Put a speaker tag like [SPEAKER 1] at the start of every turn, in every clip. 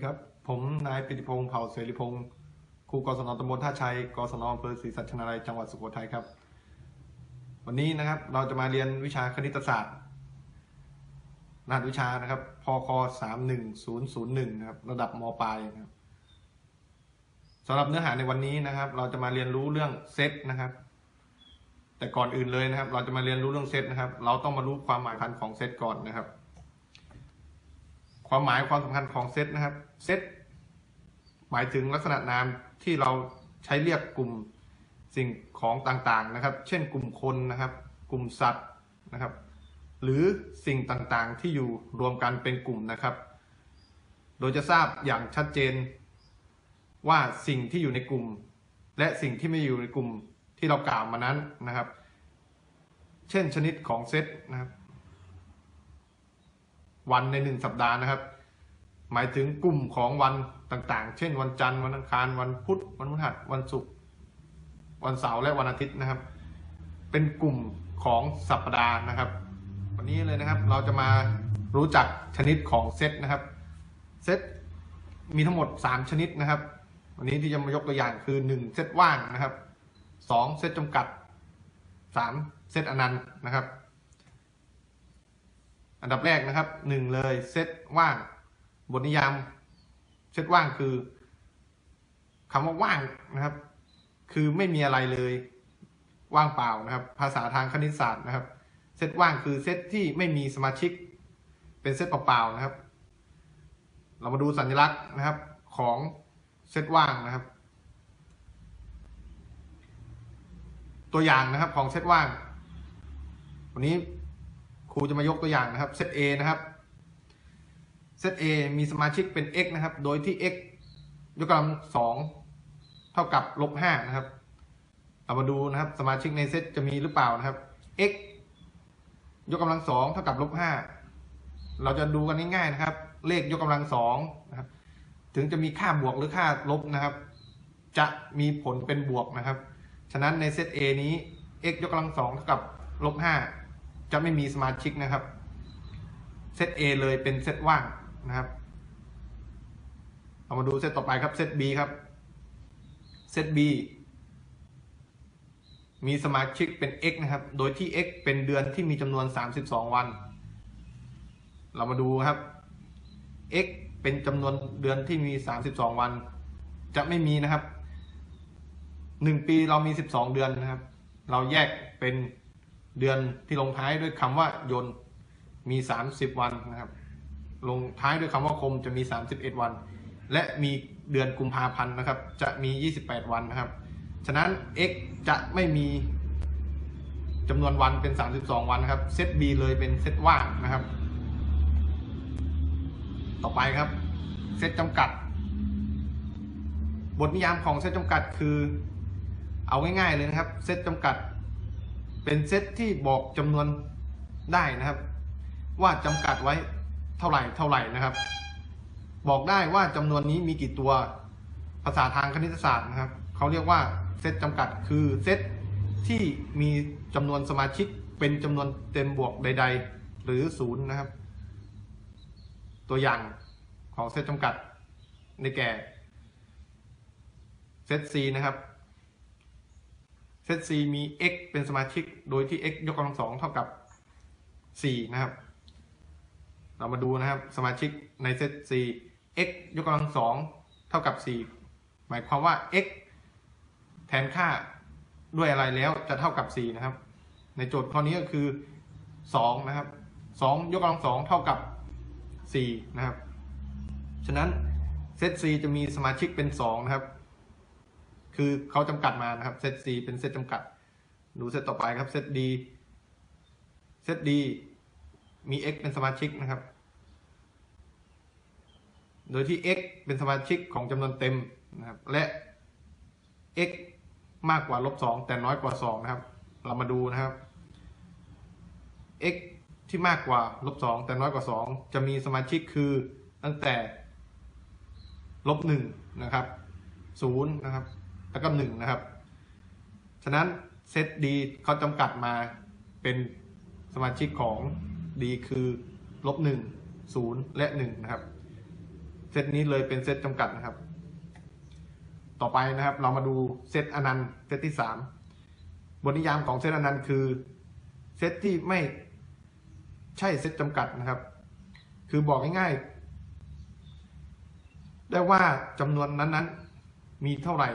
[SPEAKER 1] ดีครับ ผมนายปิติพงษ์เผ่าเสรีพงศ์ครูกศนตำบลท่าชัยกศนอำเภอศรีสัชนาลัยจังหวัดสุโขทัยครับ วันนี้นะครับเราจะมาเรียนวิชาคณิตศาสตร์รหัสวิชานะครับพคสามหนึ่งศูนย์ศูนย์หนึ่งนะครับระดับมปลายนะครับสำหรับเนื้อหาในวันนี้นะครับ เราจะมาเรียนรู้เรื่องเซตนะครับ แต่ก่อนอื่นเลยนะครับ เราจะมาเรียนรู้เรื่องเซตนะครับ เราต้องมารู้ความหมายพันของเซตก่อนนะครับ ความหมายความสำคัญของเซตนะครับ เซตหมายถึงลักษณะนามที่เราใช้เรียกกลุ่มสิ่งของต่างๆนะครับ เช่นกลุ่มคนนะครับ กลุ่มสัตว์นะครับ หรือสิ่งต่างๆที่อยู่รวมกันเป็นกลุ่มนะครับ โดยจะทราบอย่างชัดเจนว่าสิ่งที่อยู่ในกลุ่ม และสิ่งที่ไม่อยู่ในกลุ่มที่เรากล่าวมานั้นนะครับ เช่นชนิดของเซตนะครับ วันในหนึ่งสัปดาห์นะครับ หมายถึงกลุ่มของวันต่างๆ เช่นวันจันทร์วันอังคารวันพุธวันพฤหัสวันศุกร์วันเสาร์และวันอาทิตย์นะครับ เป็นกลุ่มของสัปดาห์นะครับ วันนี้เลยนะครับเราจะมารู้จักชนิดของเซตนะครับเซตมีทั้งหมด 3 ชนิดนะครับ วันนี้ที่จะมายกตัวอย่างคือ 1 เซตว่างนะครับ 2 เซตจำกัด 3 เซตอนันต์นะครับ อันดับแรกนะครับหนึ่งเลยเซตว่าง บทนิยามเซตว่างคือคำว่าว่างนะครับ คือไม่มีอะไรเลย ว่างเปล่านะครับ ภาษาทางคณิตศาสตร์นะครับ เซตว่างคือเซตที่ไม่มีสมาชิก เป็นเซตเปล่าๆนะครับ เรามาดูสัญลักษณ์นะครับของเซตว่างนะครับ ตัวอย่างนะครับของเซตว่าง วันนี้ครูจะมายกตัวอย่างนะครับ เซต A นะครับ เซต A มีสมาชิกเป็น x นะครับ โดยที่ x ยกกำลังสองเท่ากับลบห้านะครับ เรามาดูนะครับ สมาชิกในเซตจะมีหรือเปล่านะครับ x ยกกำลังสองเท่ากับลบห้าเราจะดูกันง่ายๆนะครับ เลขยกกำลังสองนะครับ ถึงจะมีค่าบวกหรือค่าลบนะครับ จะมีผลเป็นบวกนะครับ ฉะนั้นในเซต A นี้ x ยกกำลังสองเท่ากับลบห้าจะไม่มีสมาชิกนะครับ เซต A เลยเป็นเซตว่าง นะครับเรามาดูเซตต่อไปครับเซต B ครับเซต B มีสมาชิกเป็น x นะครับ โดยที่ x เป็นเดือนที่มีจำนวน 32 วัน เรามาดูครับ x เป็นจำนวนเดือนที่มี 32 วัน จะไม่มีนะครับ 1 ปีเรามี 12 เดือนนะครับ เราแยกเป็นเดือนที่ลงท้ายด้วยคำว่ายน มี 30 วันนะครับ ลงท้ายด้วยคำว่าคมจะมี 31 วัน และมีเดือนกุมภาพันธ์นะครับ จะมี 28 วันนะครับ ฉะนั้น x จะไม่มีจำนวนวันเป็น 32 วันนะครับเซต b เลยเป็นเซตว่างนะครับ ต่อไปครับเซตจำกัด บทนิยามของเซตจำกัดคือ เอาง่ายๆเลยนะครับเซตจำกัด เป็นเซตที่บอกจำนวนได้นะครับ ว่าจำกัดไว้ เท่าไหร่เท่าไหร่นะครับ บอกได้ว่าจำนวนนี้มีกี่ตัวภาษาทางคณิตศาสตร์นะครับเขาเรียกว่าเซตจำกัดคือเซตที่มีจำนวนสมาชิกเป็นจำนวนเต็มบวกใด ๆ หรือศูนย์นะครับ ตัวอย่างของเซตจำกัดในแก่เซต C นะครับเซต C มี x เป็นสมาชิก โดยที่ x ยกกำลังสองเท่ากับ 4 นะครับ เรามาดูนะครับสมาชิกในเซต C x ยกกำลังสองเท่ากับ 4 หมายความว่า x แทนค่าด้วยอะไรแล้วจะเท่ากับ 4 นะครับ ในโจทย์ข้อนี้ก็คือ 2 นะครับ 2 ยกกำลังสองเท่ากับ 4 นะครับ ฉะนั้นเซต C จะมีสมาชิกเป็น 2 นะครับ คือเขาจำกัดมานะครับเซต C เป็นเซตจำกัด ดูเซตต่อไปครับเซต D เซต D มี x เป็นสมาชิกนะครับ โดยที่ x เป็นสมาชิกของจำนวนเต็มนะครับ และ x มากกว่าลบสองแต่น้อยกว่าสองนะครับ เรามาดูนะครับ x ที่มากกว่าลบสองแต่น้อยกว่าสองจะมีสมาชิกคือตั้งแต่ลบหนึ่งนะครับศูนย์นะครับ แล้วก็หนึ่งนะครับ ฉะนั้นเซต D เขาจำกัดมาเป็นสมาชิกของ D คือลบหนึ่งศูนย์และหนึ่งนะครับ เซตนี้เลยเป็นเซตจำกัดนะครับ ต่อไปนะครับเรามาดูเซตอนันต์เซตที่สามบทนิยามของเซตอนันต์คือเซตที่ไม่ใช่เซตจำกัดนะครับ คือบอกง่ายๆ ได้ว่าจำนวนนั้นๆ มีเท่าไหร่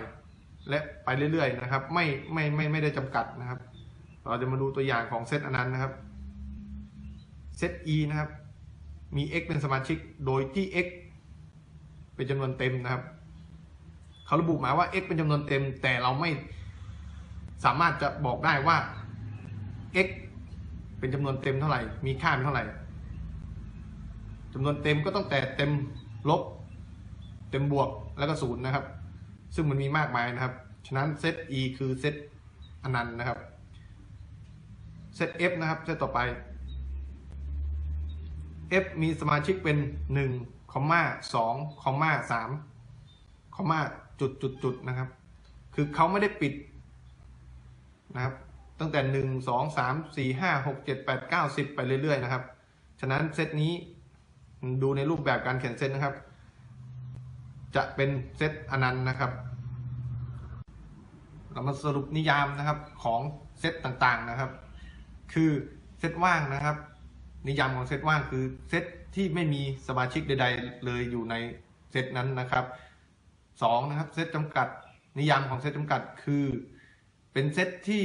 [SPEAKER 1] และไปเรื่อยๆนะครับ ไม่ไม่ไม่ไม่ได้จำกัดนะครับ เราจะมาดูตัวอย่างของเซตอนันต์นะครับ เซต e นะครับ มี x เป็นสมาชิก โดยที่ x เป็นจำนวนเต็มนะครับ เขาระบุมาว่า x เป็นจำนวนเต็ม แต่เราไม่สามารถจะบอกได้ว่า x เป็นจำนวนเต็มเท่าไหร่ มีค่าเป็นเท่าไหร่จำนวนเต็มก็ต้องแต่เต็มลบ เต็มบวกแล้วก็ศูนย์นะครับ ซึ่งมันมีมากมายนะครับ ฉะนั้นเซต e คือเซตอนันต์นะครับ เซต f นะครับ เซตต่อไป f มีสมาชิกเป็น1คอมมา2คอมมา3คอมมาจุดจุดจุดนะครับ คือเขาไม่ได้ปิดนะครับ ตั้งแต่ 1 2 3 4 5 6 7 8 9 10 ไปเรื่อยๆนะครับ ฉะนั้นเซตนี้ดูในรูปแบบการเขียนเซตนะครับ จะเป็นเซตอนันต์นะครับ เรามาสรุปนิยามนะครับของเซตต่างๆนะครับ คือเซตว่างนะครับ นิยามของเซตว่างคือเซตที่ไม่มีสมาชิกใด ๆ เลยอยู่ในเซตนั้นนะครับสองนะครับเซตจำกัดนิยามของเซตจำกัดคือ เป็นเซตที่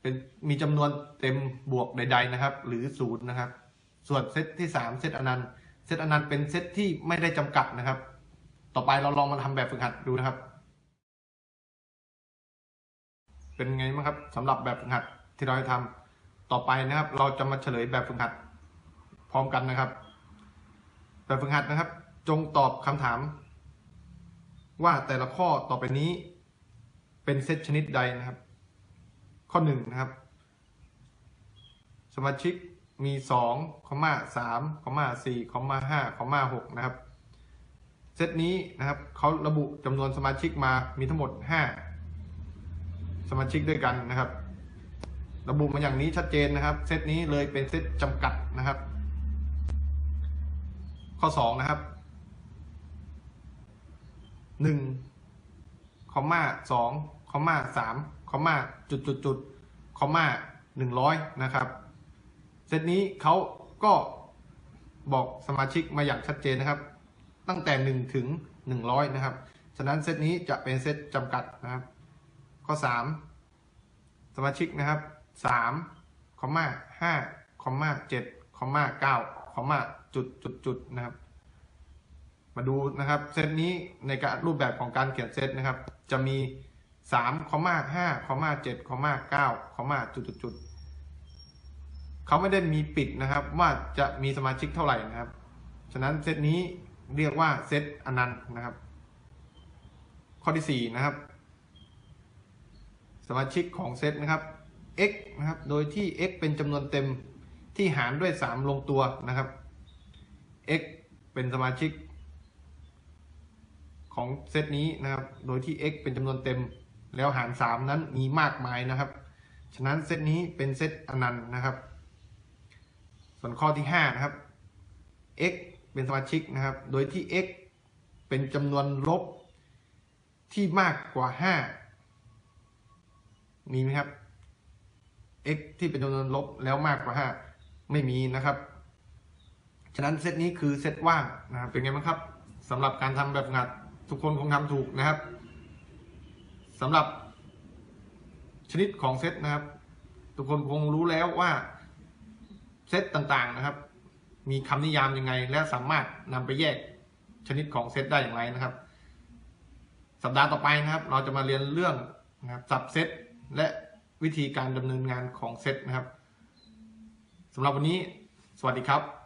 [SPEAKER 1] เป็นมีจำนวนเต็มบวกใด ๆ นะครับ หรือศูนย์นะครับ ส่วนเซตที่สามเซตอนันต์เซตอนันต์เป็นเซตที่ไม่ได้จำกัดนะครับ ต่อไปเราลองมาทำแบบฝึกหัดดูนะครับ เป็นไงบ้างครับสำหรับแบบฝึกหัดที่เราจะทำ ต่อไปนะครับ เราจะมาเฉลยแบบฝึกหัด พร้อมกันนะครับ แบบฝึกหัดนะครับ จงตอบคำถาม ว่าแต่ละข้อต่อไปนี้ เป็นเซตชนิดใดนะครับ ข้อหนึ่งนะครับ สมาชิกมีสองคอมมาสามคอมมาสี่คอมมาห้าคอมมาหกนะครับ เซตนี้นะครับเขาระบุจำนวนสมาชิกมามีทั้งหมดห้าสมาชิกด้วยกันนะครับ ระบุมาอย่างนี้ชัดเจนนะครับ เซตนี้เลยเป็นเซตจำกัดนะครับ ข้อสองนะครับหนึ่งคอมมาสองคอมมาสามคอมมาจุดจุดจุดคอมมาหนึ่งร้อยนะครับ เซตนี้เขาก็บอกสมาชิกมาอย่างชัดเจนนะครับ ตั้งแต่หนึ่งถึงหนึ่งร้อยนะครับ ฉะนั้นเซตนี้จะเป็นเซตจำกัดนะครับ ข้อสามสมาชิกนะครับ สามคอมมาห้าคอมมาเจ็ดคอมมาเก้าคอมมาจุดจุดจุดนะครับ มาดูนะครับเซตนี้ในการรูปแบบของการเขียนเซตนะครับ จะมีสามคอมมาห้าคอมมาเจ็ดคอมมาเก้าคอมมาจุดจุดจุดเขาไม่ได้มีปิดนะครับ ว่าจะมีสมาชิกเท่าไหร่นะครับ ฉะนั้นเซตนี้เรียกว่าเซตอนันต์นะครับ ข้อที่สี่นะครับ สมาชิกของเซตนะครับ x นะครับ โดยที่ x เป็นจำนวนเต็มที่หารด้วย 3 ลงตัวนะครับ x เป็นสมาชิก ของเซตนี้นะครับ โดยที่ x เป็นจำนวนเต็ม แล้วหาร 3 นั้นมีมากมายนะครับ ฉะนั้นเซตนี้เป็นเซตอนันต์นะครับ ส่วนข้อที่ 5 นะครับ x เป็นสมาชิกนะครับ โดยที่ x เป็นจำนวนลบที่มากกว่า 5 มีไหมครับ x ที่เป็นจำนวนลบแล้วมากกว่า 5 ไม่มีนะครับ ฉะนั้นเซตนี้คือเซตว่างนะครับเป็นไงบ้างครับสำหรับการทำแบบงัดทุกคนคงทำถูกนะครับสำหรับชนิดของเซตนะครับ ทุกคนคงรู้แล้วว่าเซตต่างๆนะครับ มีคำนิยามยังไง และสามารถนำไปแยกชนิดของเซตได้อย่างไรนะครับ สัปดาห์ต่อไปนะครับ เราจะมาเรียนเรื่องนะครับสับเซตและ วิธีการดำเนินงานของเซตนะครับสำหรับวันนี้ สวัสดีครับ